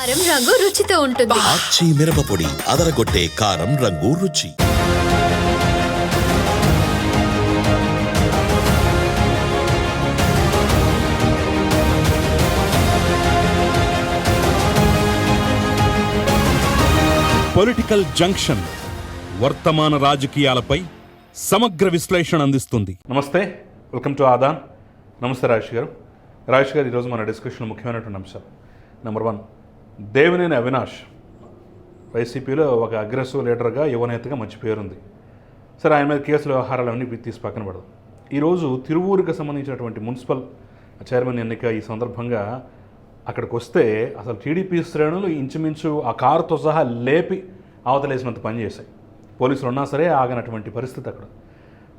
కారం రంగు రుచితో ఉంటుంది. ఆచి మిరపపొడి అదరగొట్టే కారం రంగు రుచి. పొలిటికల్ జంక్షన్ వర్తమాన రాజకీయాలపై సమగ్ర విశ్లేషణ అందిస్తుంది. నమస్తే వెల్కమ్ టు ఆదాన్ నమస్తే రాజేష్ గారు. రాజేష్ గారు ఈరోజు మన డిస్కషన్ ముఖ్యమైనటువంటి అంశాలు నెంబర్ వన్ దేవినేని అవినాష్ వైసీపీలో ఒక అగ్రెసివ్ లీడర్గా యువనేతగా మంచి పేరుంది. సరే ఆయన మీద కేసుల వ్యవహారాలు అన్నీ తీసి పక్కన పడదు. ఈరోజు తిరువూరుకి సంబంధించినటువంటి మున్సిపల్ చైర్మన్ ఎన్నిక ఈ సందర్భంగా అక్కడికి వస్తే అసలు టీడీపీ శ్రేణులు ఇంచుమించు ఆ కారుతో సహా లేపి అవతలేసినంత పనిచేశాయి పోలీసులు ఉన్నా సరే ఆగనటువంటి పరిస్థితి అక్కడ.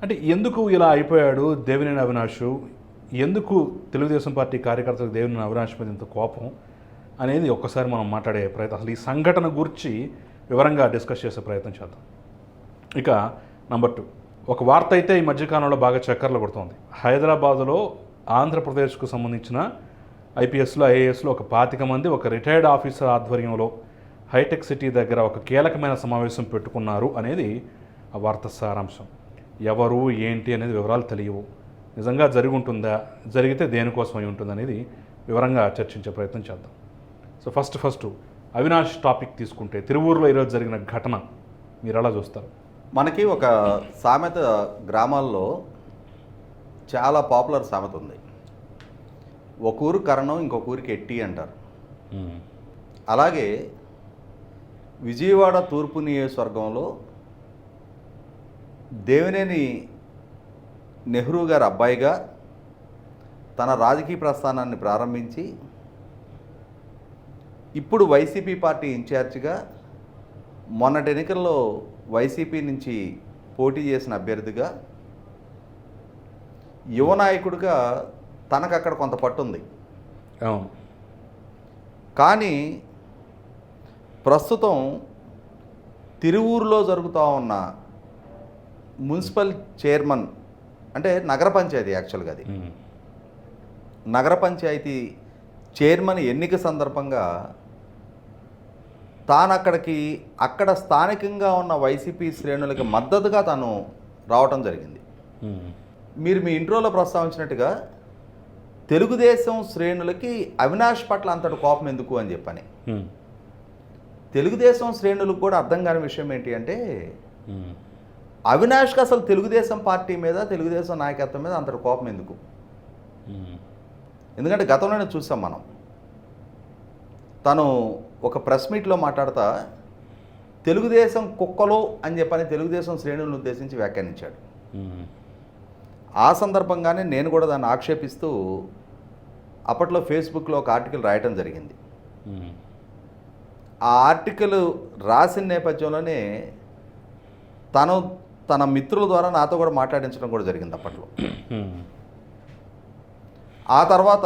అంటే ఎందుకు ఇలా అయిపోయాడు దేవినేని అవినాష్? ఎందుకు తెలుగుదేశం పార్టీ కార్యకర్తలకు దేవినేని అవినాష్ మీద ఇంత కోపం? అనేది ఒక్కసారి మనం మాట్లాడే ప్రయత్నం. అసలు ఈ సంఘటన గురించి వివరంగా డిస్కస్ చేసే ప్రయత్నం చేద్దాం. ఇక నంబర్ టూ. ఒక వార్త అయితే ఈ మధ్యకాలంలో బాగా చక్కర్లు కొడుతోంది. హైదరాబాదులో ఆంధ్రప్రదేశ్కు సంబంధించిన ఐపీఎస్లో ఐఏఎస్లో ఒక పాతిక మంది ఒక రిటైర్డ్ ఆఫీసర్ ఆధ్వర్యంలో హైటెక్ సిటీ దగ్గర ఒక కీలకమైన సమావేశం పెట్టుకున్నారు అనేది ఆ వార్త సారాంశం. ఎవరు ఏంటి అనేది వివరాలు తెలియవు. నిజంగా జరిగి ఉంటుందా జరిగితే దేనికోసం అయి ఉంటుంది అనేది వివరంగా చర్చించే ప్రయత్నం చేద్దాం. So first first Avinash topic తీసుకుంటే తిరువూరులో ఈరోజు జరిగిన ఘటన మీరు ఎలా చూస్తారు? మనకి ఒక సామెత గ్రామాల్లో చాలా పాపులర్ సామెత ఉంది. ఒక ఊరు కరణం ఇంకొక ఊరికి ఎట్టి అంటారు. అలాగే విజయవాడ తూర్పు నియోజకవర్గంలో దేవినేని నెహ్రూ గారి అబ్బాయిగా తన రాజకీయ ప్రస్థానాన్ని ప్రారంభించి ఇప్పుడు వైసీపీ పార్టీ ఇన్ఛార్జిగా మొన్నటి ఎన్నికల్లో వైసీపీ నుంచి పోటీ చేసిన అభ్యర్థిగా యువ నాయకుడిగా తనకు అక్కడ కొంత పట్టుంది. అవును. కానీ ప్రస్తుతం తిరువూరులో జరుగుతూ ఉన్న మున్సిపల్ చైర్మన్ అంటే నగర పంచాయతీ యాక్చువల్గా అది. నగర పంచాయతీ చైర్మన్ ఎన్నిక సందర్భంగా తాను అక్కడికి అక్కడ స్థానికంగా ఉన్న వైసీపీ శ్రేణులకి మద్దతుగా తాను రావటం జరిగింది. మీరు మీ ఇంట్రోలో ప్రస్తావించినట్టుగా తెలుగుదేశం శ్రేణులకి అవినాష్ పట్ల అంతటి కోపం ఎందుకు అని చెప్పని. తెలుగుదేశం శ్రేణులకు కూడా అర్థం కాని విషయం ఏంటి అంటే. అవినాష్కి అసలు తెలుగుదేశం పార్టీ మీద తెలుగుదేశం నాయకత్వం మీద అంతటి కోపం ఎందుకు. ఎందుకంటే గతంలోనే చూసాం మనం తను ఒక ప్రెస్ మీట్లో మాట్లాడుతా తెలుగుదేశం కుక్కలు అని చెప్పని తెలుగుదేశం శ్రేణులను ఉద్దేశించి వ్యాఖ్యానించాడు. ఆ సందర్భంగానే నేను కూడా దాన్ని ఆక్షేపిస్తూ అప్పట్లో ఫేస్బుక్లో ఒక ఆర్టికల్ రాయటం జరిగింది. ఆ ఆర్టికల్ రాసిన నేపథ్యంలోనే తను తన మిత్రుల ద్వారా నాతో కూడా మాట్లాడించడం కూడా జరిగింది అప్పట్లో. ఆ తర్వాత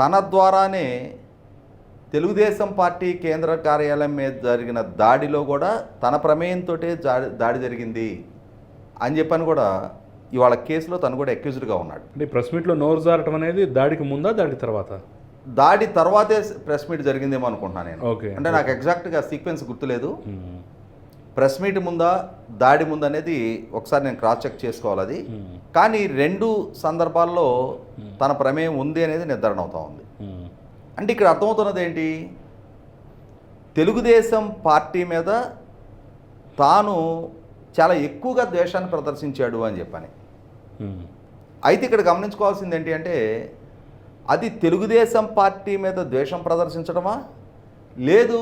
తన ద్వారానే తెలుగుదేశం పార్టీ కేంద్ర కార్యాలయం మీద జరిగిన దాడిలో కూడా తన ప్రమేయంతో దాడి జరిగింది అని చెప్పని కూడా ఇవాళ కేసులో తను కూడా అక్యూజ్డ్గా ఉన్నాడు అంటే ప్రెస్ మీట్లో నోరు జారటం అనేది దాడికి ముందా దాడికి తర్వాత దాడి తర్వాతే ప్రెస్ మీట్ జరిగిందేమో అనుకుంటున్నాను నేను ఓకే. అంటే నాకు ఎగ్జాక్ట్గా సీక్వెన్స్ గుర్తులేదు. ప్రెస్ మీట్ ముందా దాడి ముందా అనేది ఒకసారి నేను క్రాస్ చెక్ చేసుకోవాలి అది. కానీ రెండు సందర్భాల్లో తన ప్రమేయం ఉంది అనేది నిర్ధారణ అవుతా ఉంది. అంటే ఇక్కడ అర్థమవుతున్నది ఏంటి తెలుగుదేశం పార్టీ మీద తాను చాలా ఎక్కువగా ద్వేషాన్ని ప్రదర్శించాడు అని చెప్పని. అయితే ఇక్కడ గమనించుకోవాల్సింది ఏంటి అంటే అది తెలుగుదేశం పార్టీ మీద ద్వేషం ప్రదర్శించడమా లేదు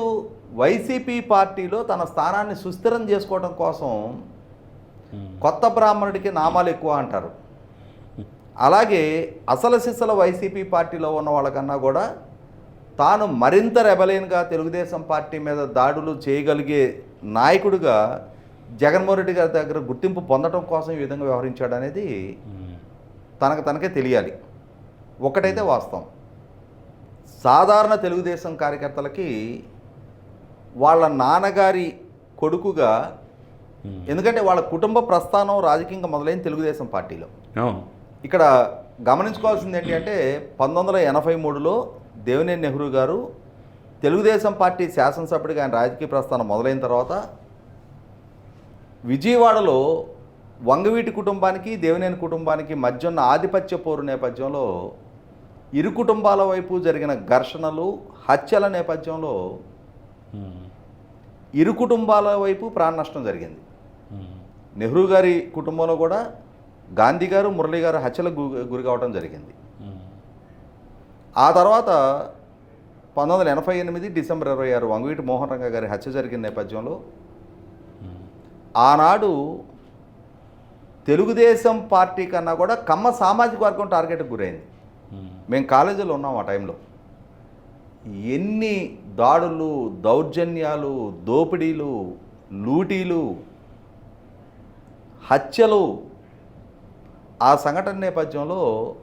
వైసీపీ పార్టీలో తన స్థానాన్ని సుస్థిరం చేసుకోవడం కోసం. కొత్త బ్రాహ్మణుడికి నామాలు ఎక్కువ అంటారు అలాగే అసలు సిసల వైసీపీ పార్టీలో ఉన్న వాళ్ళకన్నా కూడా తాను మరింత రెబలైన్గా తెలుగుదేశం పార్టీ మీద దాడులు చేయగలిగే నాయకుడిగా జగన్మోహన్ రెడ్డి గారి దగ్గర గుర్తింపు పొందడం కోసం ఈ విధంగా వ్యవహరించాడు అనేది. తనకు తనకే తెలియాలి ఒకటైతే వాస్తవం సాధారణ తెలుగుదేశం కార్యకర్తలకి వాళ్ళ నాన్నగారి కొడుకుగా. ఎందుకంటే వాళ్ళ కుటుంబ ప్రస్థానం రాజకీయంగా మొదలైన తెలుగుదేశం పార్టీలో ఇక్కడ గమనించుకోవాల్సింది ఏంటి అంటే పంతొమ్మిది వందల ఎనభై మూడులో దేవినేని నెహ్రూ గారు తెలుగుదేశం పార్టీ శాసనసభ్యుడిగా ఆయన రాజకీయ ప్రస్థానం మొదలైన తర్వాత విజయవాడలో వంగవీటి కుటుంబానికి దేవినేని కుటుంబానికి మధ్య ఉన్న ఆధిపత్య పోరు నేపథ్యంలో ఇరు కుటుంబాల వైపు జరిగిన ఘర్షణలు హత్యల నేపథ్యంలో ఇరు కుటుంబాల వైపు ప్రాణ నష్టం జరిగింది. నెహ్రూ గారి కుటుంబంలో కూడా గాంధీ గారు మురళీ గారు హత్యలకు గురి కావడం జరిగింది. ఆ తర్వాత పంతొమ్మిది వందల ఎనభై ఎనిమిది డిసెంబర్ ఇరవై ఆరు వంగవీటి మోహన్ రంగ గారి హత్య జరిగిన నేపథ్యంలో ఆనాడు తెలుగుదేశం పార్టీ కన్నా కూడా కమ్మ సామాజిక వర్గం టార్గెట్కి గురైంది. మేము. కాలేజీలో ఉన్నాం ఆ టైంలో. ఎన్ని దాడులు దౌర్జన్యాలు దోపిడీలు లూటీలు హత్యలు ఆ సంఘటన నేపథ్యంలో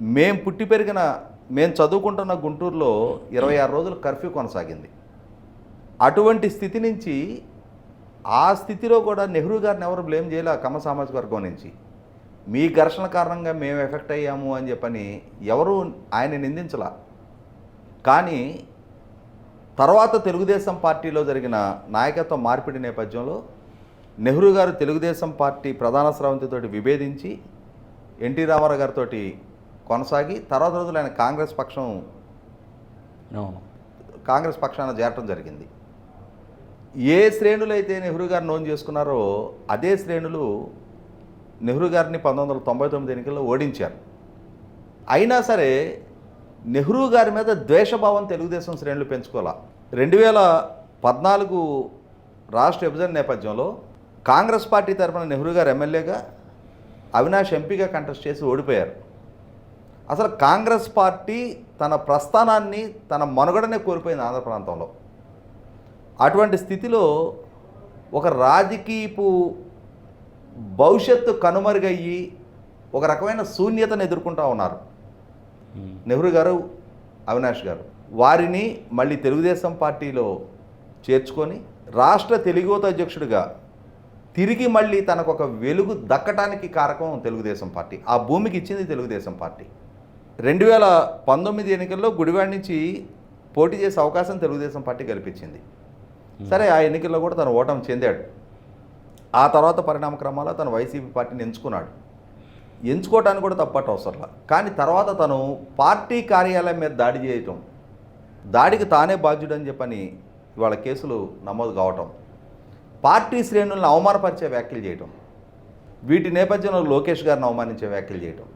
మేం పుట్టి పెరిగిన మేము చదువుకుంటున్న గుంటూరులో ఇరవై ఆరు రోజులు కర్ఫ్యూ కొనసాగింది. అటువంటి స్థితి నుంచి ఆ స్థితిలో కూడా నెహ్రూ గారిని ఎవరు బ్లేమ్ చేయలే కమ్మ సామాజిక వర్గం నుంచి. మీ ఘర్షణ కారణంగా మేము ఎఫెక్ట్ అయ్యాము అని చెప్పని ఎవరు ఆయన నిందించలా. కానీ తర్వాత తెలుగుదేశం పార్టీలో జరిగిన నాయకత్వ మార్పిడి నేపథ్యంలో నెహ్రూ గారు తెలుగుదేశం పార్టీ ప్రధాన స్రవంతితోటి విభేదించి ఎన్టీ రామారావు గారితో కొనసాగి తర్వాత రోజులు ఆయన కాంగ్రెస్ పక్షం కాంగ్రెస్ పక్షాన చేరటం జరిగింది. ఏ శ్రేణులు అయితే నెహ్రూ గారు నోన్ చేసుకున్నారో అదే శ్రేణులు నెహ్రూ గారిని పంతొమ్మిది వందల తొంభై తొమ్మిది ఎన్నికల్లో ఓడించారు. అయినా సరే నెహ్రూ గారి మీద ద్వేషభావం తెలుగుదేశం శ్రేణులు పెంచుకోవాల రెండు వేల పద్నాలుగు రాష్ట్ర విభజన నేపథ్యంలో కాంగ్రెస్ పార్టీ తరఫున నెహ్రూ గారు ఎమ్మెల్యేగా అవినాష్ ఎంపీగా కంటెస్ట్ చేసి ఓడిపోయారు. అసలు కాంగ్రెస్ పార్టీ తన ప్రస్థానాన్ని తన మనుగడనే కోల్పోయింది ఆంధ్ర ప్రాంతంలో. అటువంటి స్థితిలో ఒక రాజకీయపు భవిష్యత్తు కనుమరుగయ్యి ఒక రకమైన శూన్యతను ఎదుర్కొంటూ ఉన్నారు. నెహ్రూ గారు అవినాష్ గారు వారిని మళ్ళీ తెలుగుదేశం పార్టీలో చేర్చుకొని రాష్ట్ర తెలుగుత అధ్యక్షుడిగా తిరిగి మళ్ళీ తనకు ఒక వెలుగు దక్కటానికి కారకం తెలుగుదేశం పార్టీ. ఆ భూమికి ఇచ్చింది తెలుగుదేశం పార్టీ. రెండు వేల పంతొమ్మిది ఎన్నికల్లో గుడివాడ నుంచి పోటీ చేసే అవకాశం తెలుగుదేశం పార్టీ కల్పించింది. సరే ఆ ఎన్నికల్లో కూడా తను ఓటమి చెందాడు. ఆ తర్వాత పరిణామ క్రమాల్లో తను వైసీపీ పార్టీని ఎంచుకున్నాడు. ఎంచుకోవటానికి కూడా తప్పట్టు అవసరంలా. కానీ తర్వాత తను పార్టీ కార్యాలయం మీద దాడి చేయటం దాడికి తానే బాధ్యుడని చెప్పని ఇవాళ కేసులు నమోదు కావటం పార్టీ శ్రేణులను అవమానపరిచే వ్యాఖ్యలు చేయటం వీటి నేపథ్యంలో లోకేష్ గారిని అవమానించే వ్యాఖ్యలు చేయటం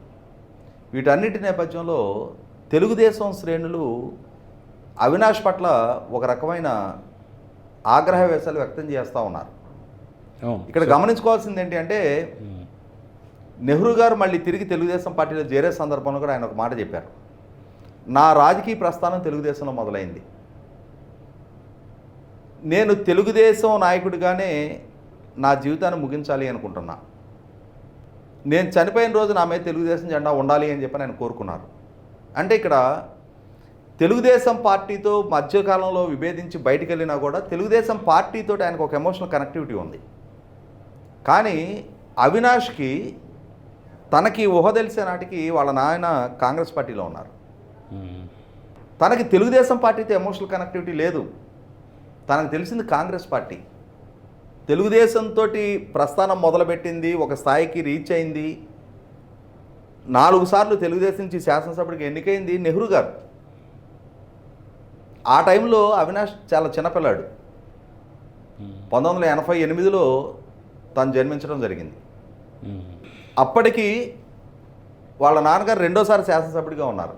వీటన్నిటి నేపథ్యంలో తెలుగుదేశం శ్రేణులు అవినాష్ పట్ల ఒక రకమైన ఆగ్రహ వేశాలు వ్యక్తం చేస్తూ ఉన్నారు. ఇక్కడ గమనించుకోవాల్సింది ఏంటి అంటే నెహ్రూ గారు మళ్ళీ తిరిగి తెలుగుదేశం పార్టీలో చేరే సందర్భంలో కూడా ఆయన ఒక మాట చెప్పారు. నా రాజకీయ ప్రస్థానం తెలుగుదేశంలో మొదలైంది. నేను తెలుగుదేశం నాయకుడిగానే నా జీవితాన్ని ముగించాలి అనుకుంటున్నా. నేను చనిపోయిన రోజు నా మీద తెలుగుదేశం జెండా ఉండాలి అని చెప్పి ఆయన కోరుకున్నారు. అంటే ఇక్కడ తెలుగుదేశం పార్టీతో మధ్యకాలంలో విభేదించి బయటికి వెళ్ళినా కూడా తెలుగుదేశం పార్టీతో ఆయనకు ఒక ఎమోషనల్ కనెక్టివిటీ ఉంది. కానీ అవినాష్కి తనకి ఊహ తెలిసే నాటికి వాళ్ళ నాయన కాంగ్రెస్ పార్టీలో ఉన్నారు. తనకి తెలుగుదేశం పార్టీతో ఎమోషనల్ కనెక్టివిటీ లేదు. తనకు తెలిసింది కాంగ్రెస్ పార్టీ. తెలుగుదేశంతో ప్రస్థానం మొదలుపెట్టింది ఒక స్థాయికి రీచ్ అయింది. నాలుగు సార్లు తెలుగుదేశం నుంచి శాసనసభ్యుడికి ఎన్నికైంది నెహ్రూ గారు. ఆ టైంలో అవినాష్ చాలా చిన్నపిల్లాడు. పంతొమ్మిది వందల ఎనభై ఎనిమిదిలో తను జన్మించడం జరిగింది. అప్పటికి వాళ్ళ నాన్నగారు రెండోసారి శాసనసభ్యుడిగా ఉన్నారు.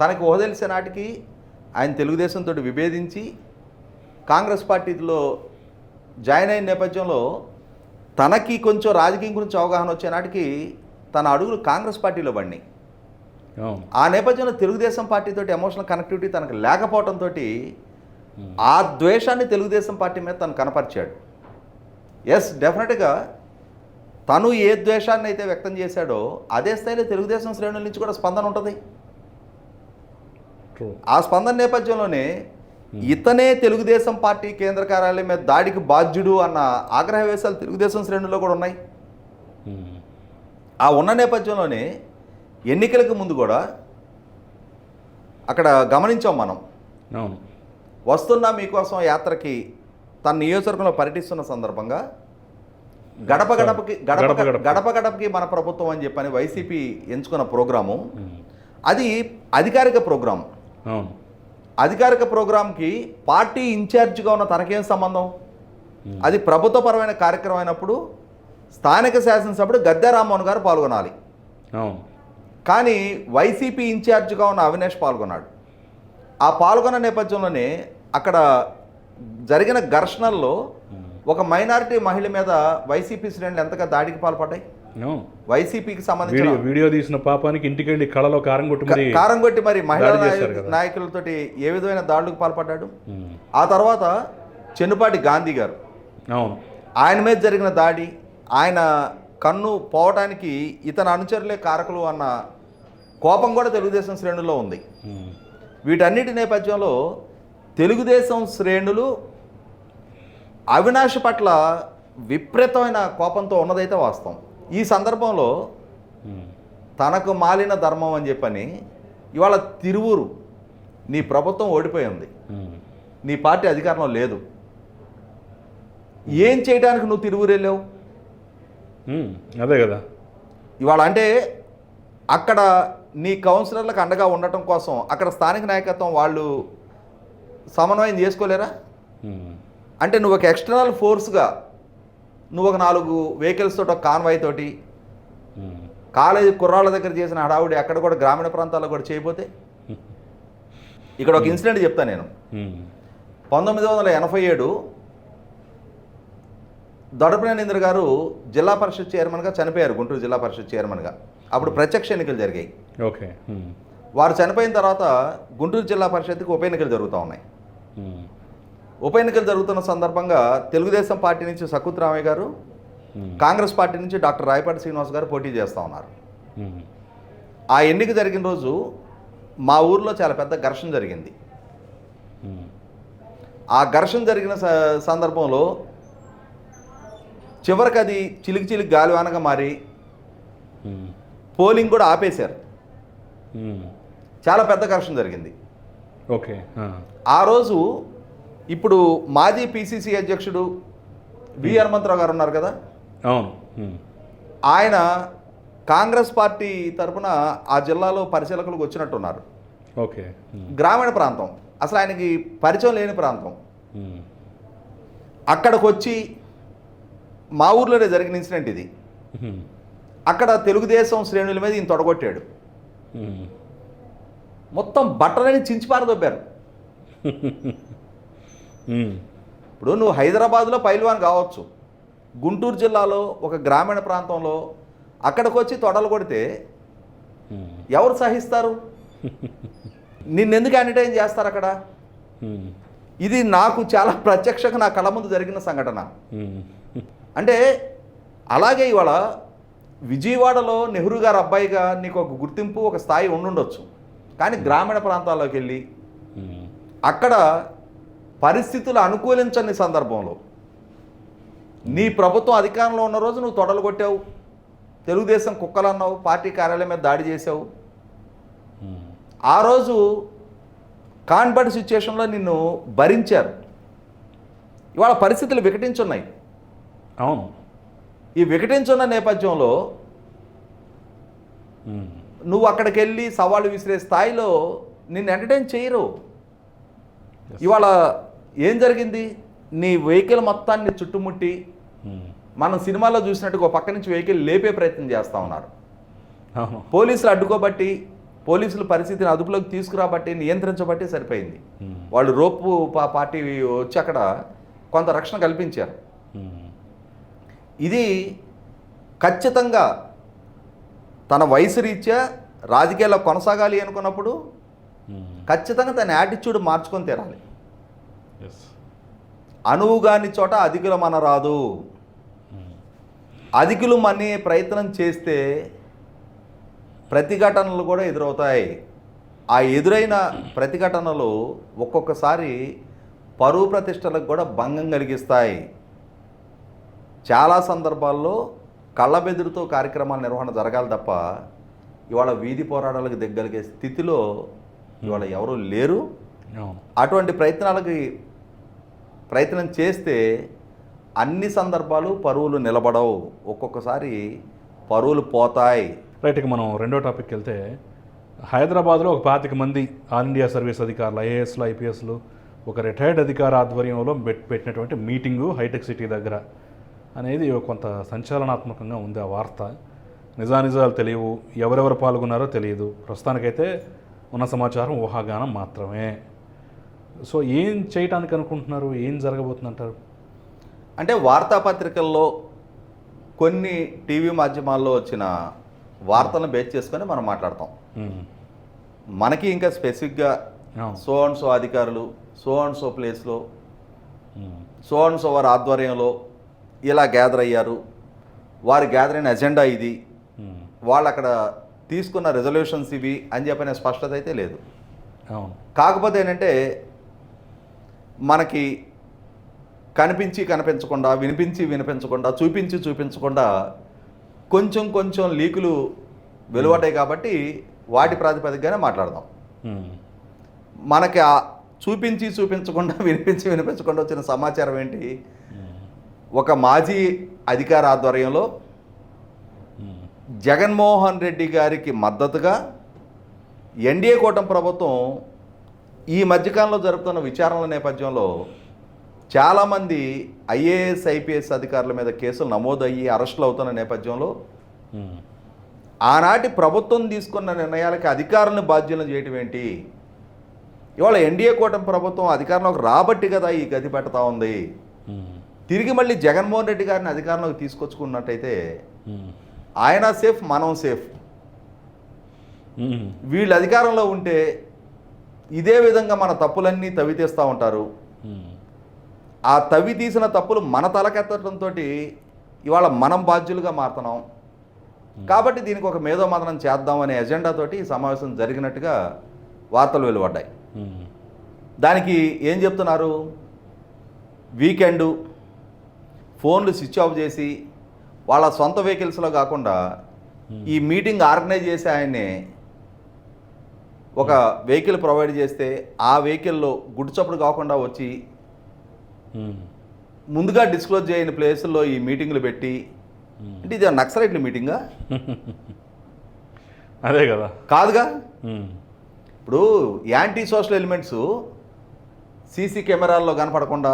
తనకి ఊహ తెలిసే నాటికి ఆయన తెలుగుదేశంతో విభేదించి కాంగ్రెస్ పార్టీలో జాయిన్ అయిన నేపథ్యంలో తనకి కొంచెం రాజకీయం గురించి అవగాహన వచ్చే నాటికి తన అడుగులు కాంగ్రెస్ పార్టీలో పడినాయి. ఆ నేపథ్యంలో తెలుగుదేశం పార్టీతో ఎమోషనల్ కనెక్టివిటీ తనకు లేకపోవడంతో ఆ ద్వేషాన్ని తెలుగుదేశం పార్టీ మీద తను కనపరిచాడు. ఎస్ డెఫినెట్గా తను ఏ ద్వేషాన్ని అయితే వ్యక్తం చేశాడో అదే స్థాయిలో తెలుగుదేశం శ్రేణుల నుంచి కూడా స్పందన ఉంటుంది. ఆ స్పందన నేపథ్యంలోనే ఇతనే తెలుగుదేశం పార్టీ కేంద్ర కార్యాలయం మీద దాడికి బాధ్యుడు అన్న ఆగ్రహ వేశాలు తెలుగుదేశం శ్రేణుల్లో కూడా ఉన్నాయి. ఆ ఉన్న నేపథ్యంలోనే ఎన్నికలకు ముందు కూడా అక్కడ గమనించాం మనం. అవును. వస్తున్న మీకోసం యాత్రకి తన నియోజకవర్గంలో పర్యటిస్తున్న సందర్భంగా గడప గడపకి గడప గడప గడప. గడప గడపకి మన ప్రభుత్వం అని చెప్పని వైసీపీ ఎంచుకున్న ప్రోగ్రాము. అది అధికారిక ప్రోగ్రాం అవును. అధికారిక ప్రోగ్రాంకి పార్టీ ఇన్ఛార్జిగా ఉన్న తనకేం సంబంధం? అది ప్రభుత్వపరమైన కార్యక్రమం అయినప్పుడు స్థానిక శాసనసభ్యుడు గద్దె రామ్మోహన్ గారు పాల్గొనాలి. కానీ వైసీపీ ఇన్ఛార్జిగా ఉన్న అవినాష్ పాల్గొన్నాడు. ఆ పాల్గొన్న నేపథ్యంలోనే అక్కడ జరిగిన ఘర్షణల్లో ఒక మైనారిటీ మహిళ మీద వైసీపీ శ్రేణులు ఎంతగా దాడికి పాల్పడ్డాయి? వైసీపీకి సంబంధించిన వీడియో తీసిన పాపానికి ఇంటికి వెళ్ళి కళలో కారం కొట్టి మరి కారం కొట్టి మరి మహిళా. నాయకులతోటి ఏ విధమైన దాడులకు పాల్పడ్డాడు ఉమ్. ఆ తర్వాత చెన్నుపాటి గాంధీ గారు అవును ఆయన మీద జరిగిన దాడి ఆయన కన్ను పోవటానికి ఇతని అనుచరులే కారకులు అన్న కోపం కూడా తెలుగుదేశం శ్రేణుల్లో ఉంది ఉమ్. వీటన్నిటి నేపథ్యంలో తెలుగుదేశం శ్రేణులు అవినాష్ పట్ల విపరీతమైన కోపంతో ఉన్నదైతే వాస్తవం ఈ సందర్భంలో. తనకు మాలిన ధర్మం అని చెప్పని ఇవాళ తిరువురు నీ ప్రభుత్వం ఓడిపోయింది. నీ పార్టీ అధికారంలో లేదు ఏం చేయడానికి నువ్వు తిరువురు వెళ్ళావు. అదే కదా ఇవాళ అంటే అక్కడ నీ కౌన్సిలర్లకు అండగా ఉండటం కోసం అక్కడ స్థానిక నాయకత్వం వాళ్ళు సమన్వయం చేసుకోలేరా. అంటే నువ్వు ఒక ఎక్స్టర్నల్ ఫోర్స్గా నువ్వు ఒక నాలుగు వెహికల్స్ తోటి ఒక కాన్వాయ్ తోటి. కాలేజీ కుర్రాళ్ళ దగ్గర చేసిన హడావుడి అక్కడ కూడా గ్రామీణ ప్రాంతాల్లో కూడా చేయబోతే ఇక్కడ ఒక ఇన్సిడెంట్ చెప్తాను నేను ఉమ్. పంతొమ్మిది వందల ఎనభై ఏడు దొడపనేంద్ర గారు జిల్లా పరిషత్ చైర్మన్గా చనిపోయారు గుంటూరు జిల్లా పరిషత్ చైర్మన్గా అప్పుడు ప్రత్యక్ష ఎన్నికలు జరిగాయి ఓకే. వారు చనిపోయిన తర్వాత గుంటూరు జిల్లా పరిషత్కి ఉప ఎన్నికలు జరుగుతూ ఉన్నాయి. ఉప ఎన్నికలు జరుగుతున్న సందర్భంగా తెలుగుదేశం పార్టీ నుంచి సకుత్ రామయ్య గారు. కాంగ్రెస్ పార్టీ నుంచి డాక్టర్ రాయపాటి శ్రీనివాస్ గారు పోటీ చేస్తూ ఉన్నారు. ఆ ఎన్నిక జరిగిన రోజు మా ఊర్లో చాలా పెద్ద ఘర్షణ జరిగింది. ఆ ఘర్షణ జరిగిన సందర్భంలో చివరికి అది చిలికి చిలికి గాలివానగా మారి. పోలింగ్ కూడా ఆపేశారు. చాలా పెద్ద ఘర్షణ జరిగింది ఓకే. ఆ రోజు ఇప్పుడు మాజీ పిసిసి అధ్యక్షుడు వి హనుమంతరావు గారు ఉన్నారు కదా అవును. ఆయన కాంగ్రెస్ పార్టీ తరపున ఆ జిల్లాలో పరిశీలకులకు వచ్చినట్టున్నారు ఓకే. గ్రామీణ ప్రాంతం అసలు ఆయనకి పరిచయం లేని ప్రాంతం. అక్కడికి వచ్చి మా ఊర్లోనే జరిగిన ఇన్సిడెంట్ ఇది. అక్కడ తెలుగుదేశం శ్రేణుల మీద ఈయన తొడగొట్టాడు. మొత్తం బట్టలని చించి పారదొబ్బారు ఉమ్. ఇప్పుడు నువ్వు హైదరాబాద్లో పైల్వాన్ కావచ్చు గుంటూరు జిల్లాలో ఒక గ్రామీణ ప్రాంతంలో అక్కడికి వచ్చి తొడలు కొడితే. ఎవరు సహిస్తారు నిన్నెందుకు ఎంటర్టైన్ చేస్తారు అక్కడ ఉమ్. ఇది నాకు చాలా ప్రత్యక్షంగా నా కళ్ళ ముందు జరిగిన సంఘటన ఉమ్. అంటే అలాగే ఇవాళ విజయవాడలో నెహ్రూ గారు అబ్బాయిగా నీకు ఒక గుర్తింపు ఒక స్థాయి ఉండుండొచ్చు కానీ గ్రామీణ ప్రాంతాల్లోకి వెళ్ళి. అక్కడ పరిస్థితులు అనుకూలించని సందర్భంలో నీ ప్రభుత్వం అధికారంలో ఉన్న రోజు నువ్వు తొడలు కొట్టావు తెలుగుదేశం కుక్కలు అన్నావు పార్టీ కార్యాలయం మీద దాడి చేసావు ఉమ్. ఆ రోజు కాన్బర్డ్ సిచ్యుయేషన్లో నిన్ను భరించారు. ఇవాళ పరిస్థితులు వికటించున్నాయి. అవును. ఈ వికటించున్న నేపథ్యంలో ఉమ్. నువ్వు అక్కడికి వెళ్ళి సవాళ్ళు విసిరే స్థాయిలో నిన్ను ఎంటర్టైన్ చేయరు. ఇవాళ ఏం జరిగింది నీ వెహికల్ మొత్తాన్ని చుట్టుముట్టి. మనం సినిమాలో చూసినట్టుగా పక్క నుంచి వెహికల్ లేపే ప్రయత్నం చేస్తూ ఉన్నారు పోలీసులు అడ్డుకోబట్టి పోలీసులు పరిస్థితిని అదుపులోకి తీసుకురాబట్టి నియంత్రించబట్టి సరిపోయింది. వాళ్ళు రోపు పార్టీ వచ్చి అక్కడ కొంత రక్షణ కల్పించారు. ఇది ఖచ్చితంగా తన వయసు రీత్యా రాజకీయాల్లో కొనసాగాలి అనుకున్నప్పుడు. ఖచ్చితంగా తన యాటిట్యూడ్ మార్చుకొని తీరాలి ఎస్ అనువుగాని చోట అధికులు మనరాదు ఉమ్. అధికులు మనే ప్రయత్నం చేస్తే ప్రతిఘటనలు కూడా ఎదురవుతాయి. ఆ ఎదురైన ప్రతిఘటనలు ఒక్కొక్కసారి పరువు ప్రతిష్టలకు కూడా భంగం కలిగిస్తాయి. చాలా సందర్భాల్లో కళ్ళబెదురుతో కార్యక్రమాల నిర్వహణ జరగాలి తప్ప ఇవాళ వీధి పోరాటాలకు దిగ్గలిగే స్థితిలో ఇవాళ ఎవరు లేరు. అటువంటి ప్రయత్నాలకి ప్రయత్నం చేస్తే అన్ని సందర్భాలు పరువులు నిలబడవు. ఒక్కొక్కసారి పరువులు పోతాయి. రైట్ ఇక మనం రెండో టాపిక్కి వెళ్తే హైదరాబాద్లో ఒక పాతిక మంది ఆల్ ఇండియా సర్వీస్ అధికారులు ఐఏఎస్లు ఐపీఎస్లు ఒక రిటైర్డ్ అధికార ఆధ్వర్యంలో పెట్టినటువంటి మీటింగు హైటెక్ సిటీ దగ్గర అనేది కొంత సంచలనాత్మకంగా ఉంది ఆ వార్త. నిజానిజాలు తెలియవు ఎవరెవరు పాల్గొన్నారో తెలియదు. ప్రస్తుతానికైతే ఉన్న సమాచారం ఊహాగానం మాత్రమే. సో ఏం చేయటానికి అనుకుంటున్నారు ఏం జరగబోతుందంటారు అంటే వార్తాపత్రికల్లో కొన్ని టీవీ మాధ్యమాల్లో వచ్చిన వార్తలను బేస్ చేసుకొని మనం మాట్లాడతాం. మనకి ఇంకా స్పెసిఫిక్గా. సో అండ్ సో అధికారులు సో అండ్ సో ప్లేస్లో. సో అండ్ సో వారి ఆధ్వర్యంలో ఇలా గ్యాదర్ అయ్యారు వారి గ్యాదర్ అయిన ఎజెండా ఇది. వాళ్ళు అక్కడ తీసుకున్న రెజల్యూషన్స్ ఇవి అని చెప్పిన స్పష్టత అయితే లేదు కాకపోతే ఏంటంటే మనకి కనిపించి కనిపించకుండా వినిపించి వినిపించకుండా చూపించి చూపించకుండా కొంచెం కొంచెం లీకులు వెలువడ్డాయి కాబట్టి వాటి ప్రాతిపదికగానే మాట్లాడదాం ఉమ్. మనకి ఆ చూపించి చూపించకుండా వినిపించి వినిపించకుండా వచ్చిన సమాచారం ఏంటి ఉమ్. ఒక మాజీ అధికార ఆధ్వర్యంలో. జగన్మోహన్ రెడ్డి గారికి మద్దతుగా ఎన్డీఏ కూటమి ప్రభుత్వం ఈ మధ్యకాలంలో జరుపుతున్న విచారణల నేపథ్యంలో చాలామంది ఐఏఎస్ ఐపీఎస్ అధికారుల మీద కేసులు నమోదయ్యి అరెస్టులు అవుతున్న నేపథ్యంలో. ఆనాటి ప్రభుత్వం తీసుకున్న నిర్ణయాలకి అధికారులను బాధ్యులను చేయటం ఏంటి ఇవాళ ఎన్డీఏ కూటమి ప్రభుత్వం అధికారంలోకి రాబట్టి కదా ఈ గతి పెడతా ఉంది. తిరిగి మళ్ళీ జగన్మోహన్ రెడ్డి గారిని అధికారంలోకి తీసుకొచ్చుకున్నట్టయితే. ఆయన సేఫ్ మనం సేఫ్. వీళ్ళు అధికారంలో ఉంటే ఇదే విధంగా మన తప్పులన్నీ తవ్వి తీస్తూ ఉంటారు. ఆ తవ్వి తీసిన తప్పులు మన తలకెత్తడంతో ఇవాళ మనం బాధ్యులుగా మారుతున్నాం. కాబట్టి దీనికి ఒక మేధోమదనం చేద్దామనే ఎజెండాతోటి ఈ సమావేశం జరిగినట్టుగా వార్తలు వెలువడ్డాయి. దానికి ఏం చెప్తున్నారు? వీకెండు ఫోన్లు స్విచ్ ఆఫ్ చేసి వాళ్ళ సొంత వెహికల్స్లో కాకుండా ఈ మీటింగ్ ఆర్గనైజ్ చేసి ఆయన్ని ఒక వెహికల్ ప్రొవైడ్ చేస్తే ఆ వెహికల్లో గుడిచప్పుడు కాకుండా వచ్చి ఉమ్. ముందుగా డిస్క్లోజ్ చేయని ప్లేసుల్లో ఈ మీటింగ్లు పెట్టి అంటే ఇది నక్సలైట్ల మీటింగా అదే కదా కాదుగా ఉమ్. ఇప్పుడు యాంటీ సోషల్ ఎలిమెంట్స్ సీసీ కెమెరాల్లో కనపడకుండా.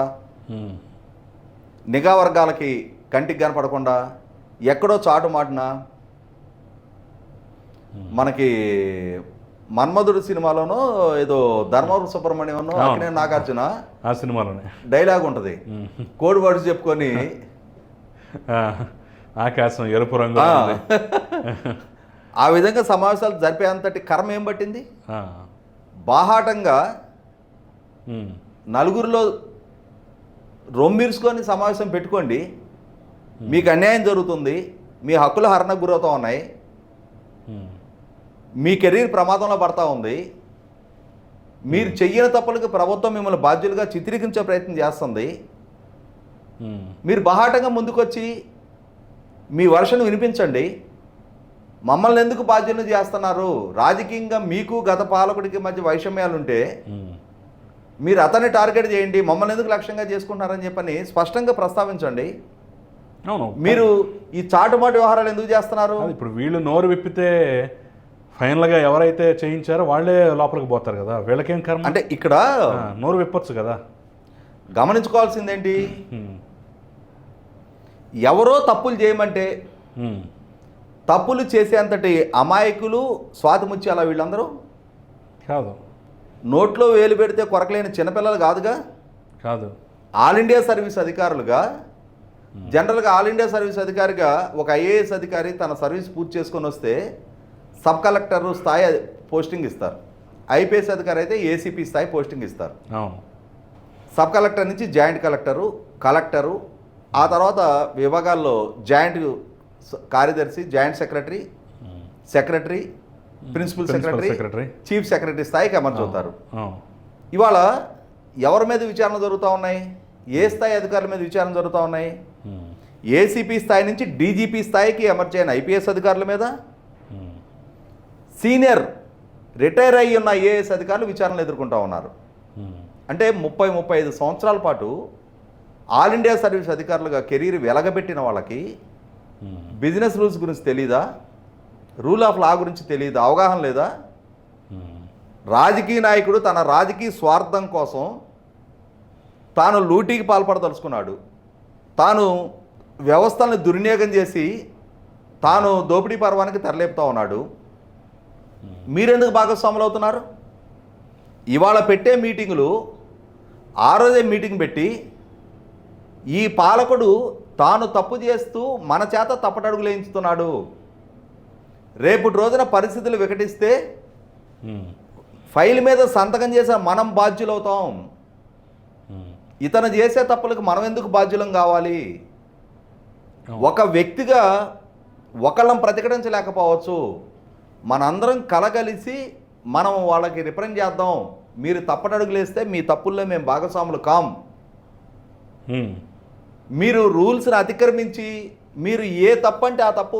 నిఘా వర్గాలకి కంటికి కనపడకుండా ఎక్కడో చాటు మాటున మనకి మన్మధుడు సినిమాలోనో ఏదో ధర్మవరం సుబ్రహ్మణ్యంలో అవును. అక్కడే నాగార్జున ఆ సినిమాలోనే డైలాగ్ ఉంటుంది. కోడ్ వర్డ్స్ చెప్పుకొని ఆ, ఆకాశం ఎరుపు రంగు ఆ, విధంగా సమావేశాలు జరిపేంతటి కర్మ ఏం పట్టింది. బాహాటంగా. నలుగురిలో రొమ్మిర్చుకొని సమావేశం పెట్టుకోండి మీకు అన్యాయం జరుగుతుంది మీ హక్కుల హరణకు గురవుతూ ఉన్నాయి. మీ కెరీర్ ప్రమాదంలో పడతా ఉంది. మీరు చెయ్యని తప్పులకి ప్రభుత్వం మిమ్మల్ని బాధ్యులుగా చిత్రీకరించే ప్రయత్నం చేస్తుంది. మీరు బహాటంగా ముందుకొచ్చి మీ వర్షను వినిపించండి. మమ్మల్ని ఎందుకు బాధ్యులను చేస్తున్నారు? రాజకీయంగా మీకు గత పాలకుడికి మధ్య వైషమ్యాలుంటే ఉమ్. మీరు అతన్ని టార్గెట్ చేయండి మమ్మల్ని ఎందుకు లక్ష్యంగా చేసుకుంటున్నారని చెప్పని స్పష్టంగా ప్రస్తావించండి. అవును. మీరు ఈ చాటుమాటు వ్యవహారాలు ఎందుకు చేస్తున్నారు? ఇప్పుడు వీళ్ళు నోరు విప్పితే ఫైనల్గా ఎవరైతే చేయించారో వాళ్ళే లోపలికి పోతారు కదా. వీళ్ళకేం కర్మ? అంటే ఇక్కడ నోరు విప్పొచ్చు కదా. గమనించుకోవాల్సిందేంటి. ఎవరో తప్పులు చేయమంటే. తప్పులు చేసేంతటి అమాయకులు స్వాతిముత్యాల వీళ్ళందరూ? కాదు. నోట్లో వేలు పెడితే కొరకలేని చిన్నపిల్లలు కాదుగా? కాదు. ఆల్ ఇండియా సర్వీస్ అధికారులుగా? జనరల్గా ఆల్ ఇండియా సర్వీస్ అధికారిగా ఒక ఐఏఎస్ అధికారి తన సర్వీస్ పూర్తి చేసుకొని వస్తే సబ్ కలెక్టర్ స్థాయి పోస్టింగ్ ఇస్తారు ఐపీఎస్ అధికారి అయితే ఏసీపీ స్థాయి పోస్టింగ్ ఇస్తారు సబ్ కలెక్టర్ నుంచి జాయింట్ కలెక్టరు కలెక్టరు ఆ తర్వాత విభాగాల్లో జాయింట్ కార్యదర్శి joint secretary. Secretary principal secretary secretary. Chief secretary స్థాయికి అమర్చవుతారు ఇవాళ ఎవరి మీద విచారణ జరుగుతూ ఉన్నాయి ఏ స్థాయి అధికారుల మీద విచారణ జరుగుతూ ఉన్నాయి. ఏసీపీ స్థాయి నుంచి డీజీపీ స్థాయికి అమర్చైన ఐపీఎస్ అధికారుల మీద. సీనియర్ రిటైర్ అయ్యి ఉన్న ఐఏఎస్ అధికారులు విచారణలు ఎదుర్కొంటా ఉన్నారు. అంటే ముప్పై ముప్పై ఐదు సంవత్సరాల పాటు ఆల్ ఇండియా సర్వీస్ అధికారులుగా కెరీర్ వెలగబెట్టిన వాళ్ళకి. బిజినెస్ రూల్స్ గురించి తెలీదా రూల్ ఆఫ్ లా గురించి తెలియదా అవగాహన లేదా. రాజకీయ నాయకుడు తన రాజకీయ స్వార్థం కోసం తాను లూటీకి పాల్పడదలుచుకున్నాడు తాను వ్యవస్థల్ని దుర్వినియోగం చేసి తాను దోపిడీ పర్వానికి తెరలేపుతా ఉన్నాడు మీరెందుకు భాగస్వాములు అవుతున్నారు ఇవాళ పెట్టే మీటింగులు ఆ రోజే మీటింగ్ పెట్టి ఈ పాలకుడు తాను తప్పు చేస్తూ మన చేత తప్పటడుగులు వేయించుతున్నాడు రేపటి రోజున పరిస్థితులు వికటిస్తే. ఫైల్ మీద సంతకం చేసిన మనం బాధ్యులవుతాం. ఇతను చేసే తప్పులకు మనం ఎందుకు బాధ్యులం కావాలి ఒక వ్యక్తిగా ఒకళ్ళం ప్రతిఘటించలేకపోవచ్చు మనందరం కలగలిసి మనం వాళ్ళకి రిప్రజెంట్ చేద్దాం. మీరు తప్పటడుగులు వేస్తే మీ తప్పుల్లో మేము భాగస్వాములు కాం. మీరు రూల్స్ని అతిక్రమించి మీరు ఏ తప్పు అంటే ఆ తప్పు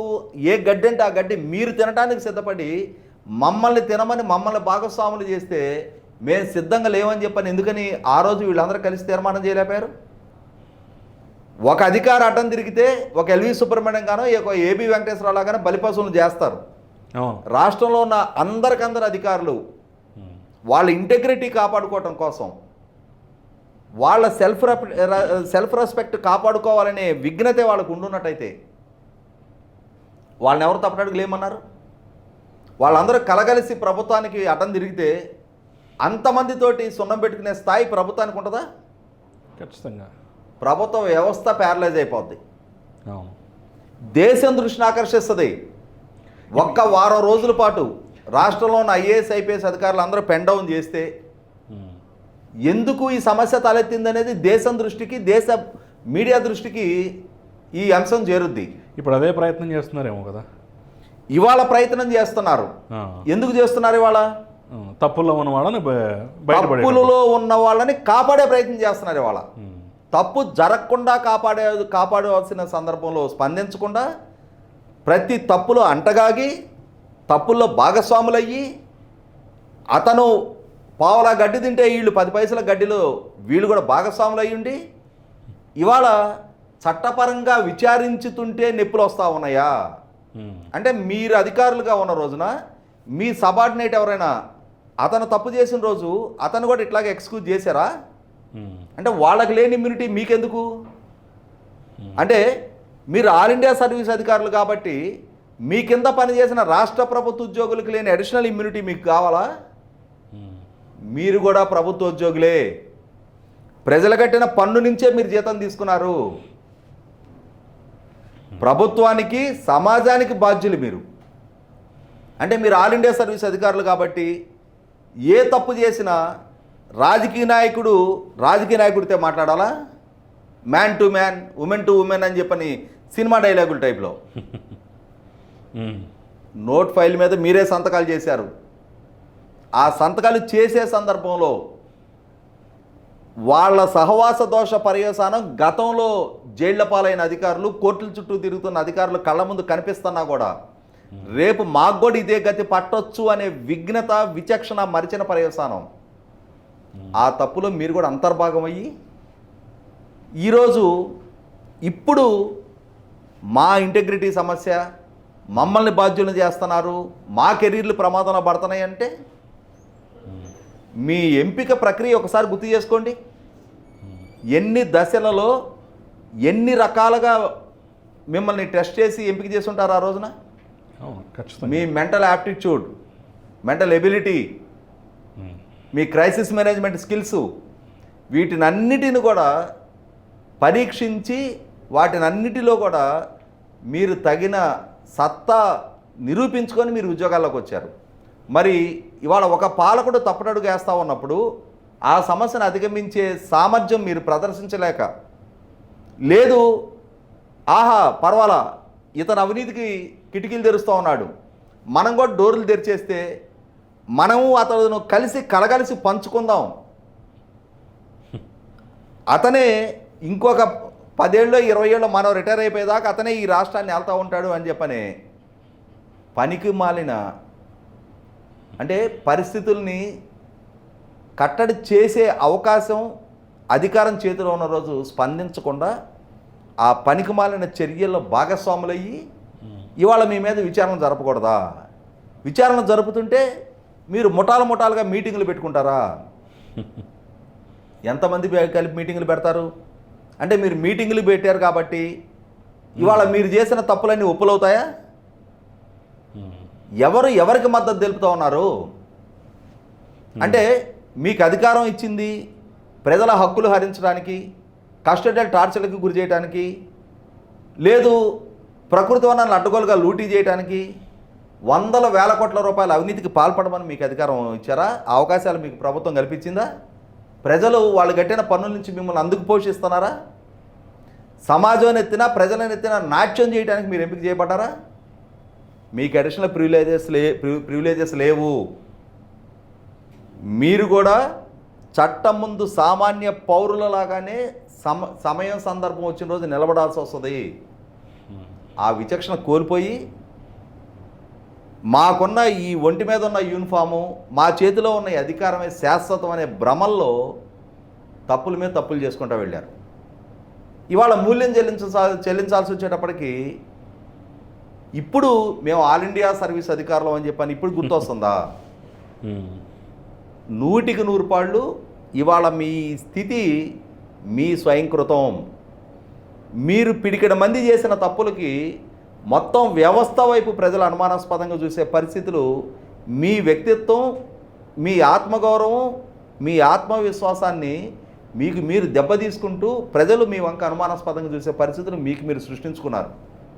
ఏ గడ్డి అంటే ఆ గడ్డి మీరు తినడానికి సిద్ధపడి మమ్మల్ని తినమని మమ్మల్ని భాగస్వాములు చేస్తే మేము సిద్ధంగా లేవని చెప్పని ఎందుకని ఆ రోజు వీళ్ళందరూ కలిసి తీర్మానం చేయలేపారు ఒక అధికార అడ్డం తిరిగితే ఒక ఎల్వి సుబ్రహ్మణ్యం గానో ఒక ఏబి వెంకటేశ్వరరావు గానో బలిపశువులు చేస్తారు. రాష్ట్రంలో ఉన్న అందరికందరు అధికారులు. వాళ్ళ ఇంటెగ్రిటీ కాపాడుకోవటం కోసం వాళ్ళ సెల్ఫ్ సెల్ఫ్ రెస్పెక్ట్ కాపాడుకోవాలనే విఘ్నత వాళ్ళకు ఉండున్నట్టయితే వాళ్ళని ఎవరు తప్పటడుగులు ఏమన్నారు వాళ్ళందరూ కలగలిసి ప్రభుత్వానికి అడ్డం తిరిగితే అంతమందితోటి సున్నం పెట్టుకునే స్థాయి ప్రభుత్వానికి ఉంటుందా? ఖచ్చితంగా. ప్రభుత్వ వ్యవస్థ ప్యారలైజ్ అయిపోద్ది. దేశం దృష్టిని ఆకర్షిస్తుంది. ఒక్క వారం రోజుల పాటు రాష్ట్రంలో ఉన్న ఐఏఎస్ ఐపీఎస్ అధికారులు అందరూ పెన్ డౌన్ చేస్తే. ఎందుకు ఈ సమస్య తలెత్తింది అనేది దేశం దృష్టికి దేశ మీడియా దృష్టికి ఈ అంశం చేరుద్ది ఇప్పుడు అదే ప్రయత్నం చేస్తున్నారేమో కదా ఇవాళ ప్రయత్నం చేస్తున్నారు. ఎందుకు చేస్తున్నారు ఇవాళ. తప్పుల్లో ఉన్న వాళ్ళని తప్పులలో ఉన్న వాళ్ళని కాపాడే ప్రయత్నం చేస్తున్నారు ఇవాళ. తప్పు జరగకుండా కాపాడే కాపాడవలసిన సందర్భంలో స్పందించకుండా ప్రతి తప్పులో అంటగాగి తప్పుల్లో భాగస్వాములయ్యి అతను పావులా గడ్డి తింటే వీళ్ళు పది పైసల గడ్డిలో వీళ్ళు కూడా భాగస్వాములు అయ్యి ఉండి ఇవాళ చట్టపరంగా విచారించుతుంటే నొప్పులు వస్తూ ఉన్నాయా. అంటే మీరు అధికారులుగా ఉన్న రోజున మీ సబార్డినేట్ ఎవరైనా అతను తప్పు చేసిన రోజు అతను కూడా ఇట్లాగే ఎక్స్క్యూజ్ చేశారా. అంటే వాళ్ళకి లేని ఇమ్యూనిటీ మీకెందుకు అంటే మీరు ఆల్ ఇండియా సర్వీస్ అధికారులు కాబట్టి మీ కింద పనిచేసిన రాష్ట్ర ప్రభుత్వ ఉద్యోగులకు లేని అడిషనల్ ఇమ్యూనిటీ మీకు కావాలా? మీరు కూడా ప్రభుత్వ ఉద్యోగులే. ప్రజలు కట్టిన పన్ను నుంచే మీరు జీతం తీసుకున్నారు. ప్రభుత్వానికి సమాజానికి బాధ్యులు మీరు. అంటే మీరు ఆల్ ఇండియా సర్వీస్ అధికారులు కాబట్టి ఏ తప్పు చేసినా రాజకీయ నాయకుడు రాజకీయ నాయకుడితో మాట్లాడాలా? Man to man woman to woman అని చెప్పని సినిమా డైలాగుల టైప్లో. నోట్ ఫైల్ మీద మీరే సంతకాలు చేశారు. ఆ సంతకాలు చేసే సందర్భంలో వాళ్ళ సహవాస దోష పర్యవసానం గతంలో జైళ్ళ పాలైన అధికారులు కోర్టుల చుట్టూ తిరుగుతున్న అధికారులు కళ్ళ ముందు కనిపిస్తున్నా కూడా రేపు మాకు కూడా ఇదే గతి పట్టొచ్చు అనే విఘ్నత విచక్షణ మరిచిన పర్యవసానం. ఆ తప్పులో మీరు కూడా అంతర్భాగం అయ్యి ఈరోజు ఇప్పుడు మా ఇంటెగ్రిటీ సమస్య మమ్మల్ని బాధ్యులను చేస్తున్నారు మా కెరీర్లు ప్రమాదంలో పడుతున్నాయి అంటే మీ ఎంపిక ప్రక్రియ ఒకసారి గుర్తు చేసుకోండి. ఎన్ని దశలలో ఎన్ని రకాలుగా మిమ్మల్ని టెస్ట్ చేసి ఎంపిక చేసి ఉంటారు ఆ రోజున? మీ మెంటల్ యాప్టిట్యూడ్ మెంటల్ ఎబిలిటీ. మీ క్రైసిస్ మేనేజ్మెంట్ స్కిల్స్ వీటినన్నిటిని కూడా పరీక్షించి వాటిని అన్నిటిలో కూడా మీరు తగిన సత్తా నిరూపించుకొని మీరు ఉద్యోగాల్లోకి వచ్చారు. మరి ఇవాళ ఒక పాలకుడు తప్పటడుగు వేస్తూ ఉన్నప్పుడు ఆ సమస్యను అధిగమించే సామర్థ్యం మీరు ప్రదర్శించలేక లేదు ఆహా పర్వాలా ఇతను అవినీతికి కిటికీలు తెరుస్తూ ఉన్నాడు. మనం కూడా డోర్లు తెరిచేస్తే మనము అతను కలిసి కలగలిసి పంచుకుందాం. అతనే ఇంకొక పదేళ్ళు ఇరవై ఏళ్ళు మనం రిటైర్ అయిపోయేదాకా అతనే ఈ రాష్ట్రాన్ని వెళ్తూ ఉంటాడు అని చెప్పని పనికి మాలిన అంటే పరిస్థితుల్ని కట్టడి చేసే అవకాశం అధికారం చేతిలో ఉన్న రోజు స్పందించకుండా ఆ పనికిమాలిన చర్యల్లో భాగస్వాములయ్యి ఇవాళ మీ మీద విచారణ జరపకూడదా? విచారణ జరుపుతుంటే మీరు ముఠాలు ముఠాలుగా మీటింగులు పెట్టుకుంటారా? ఎంతమంది కలిపి మీటింగులు పెడతారు? అంటే మీరు మీటింగులు పెట్టారు కాబట్టి ఇవాళ మీరు చేసిన తప్పులన్నీ ఒప్పులవుతాయా? ఎవరు ఎవరికి మద్దతు తెలుపుతూ ఉన్నారు? అంటే మీకు అధికారం ఇచ్చింది ప్రజల హక్కులు హరించడానికి కస్టడియల్ టార్చర్లకు గురి చేయడానికి లేదు ప్రకృతి వనాలను అడ్డగోలుగా లూటీ చేయడానికి వందల వేల కోట్ల రూపాయల అవినీతికి పాల్పడమని మీకు అధికారం ఇచ్చారా? అవకాశాలు మీకు ప్రభుత్వం కల్పించిందా? ప్రజలు వాళ్ళు కట్టిన పన్నుల నుంచి మిమ్మల్ని అందుకు పోషిస్తున్నారా? సమాజం ఎత్తినా ప్రజలను ఎత్తినా నాట్యం చేయడానికి మీరు ఎంపిక చేయబడ్డారా? మీకు అడిషనల్ ప్రివిలేజెస్ లే ప్రివిలేజెస్ లేవు. మీరు కూడా చట్టం ముందు సామాన్య పౌరులలాగానే సమ సమయం సందర్భం వచ్చిన రోజు నిలబడాల్సి వస్తుంది. ఆ విచక్షణ కోల్పోయి మాకున్న ఈ ఒంటి మీద ఉన్న యూనిఫాము మా చేతిలో ఉన్న ఈ అధికారమే శాశ్వతం అనే భ్రమల్లో తప్పుల మీద తప్పులు చేసుకుంటూ వెళ్ళారు. ఇవాళ మూల్యం చెల్లించ చెల్లించాల్సి వచ్చేటప్పటికి ఇప్పుడు మేము ఆల్ ఇండియా సర్వీస్ అధికారులం అని చెప్పని ఇప్పుడు గుర్తొస్తుందా? నూటికి నూరు పాళ్ళు ఇవాళ మీ స్థితి మీ స్వయంకృతం. మీరు పిడికిడ మంది చేసిన తప్పులకి మొత్తం వ్యవస్థ వైపు ప్రజలు అనుమానాస్పదంగా చూసే పరిస్థితులు మీ వ్యక్తిత్వం మీ ఆత్మగౌరవం మీ ఆత్మవిశ్వాసాన్ని మీకు మీరు దెబ్బతీసుకుంటూ ప్రజలు మీ వంక అనుమానాస్పదంగా చూసే పరిస్థితులు మీకు మీరు సృష్టించుకున్నారు.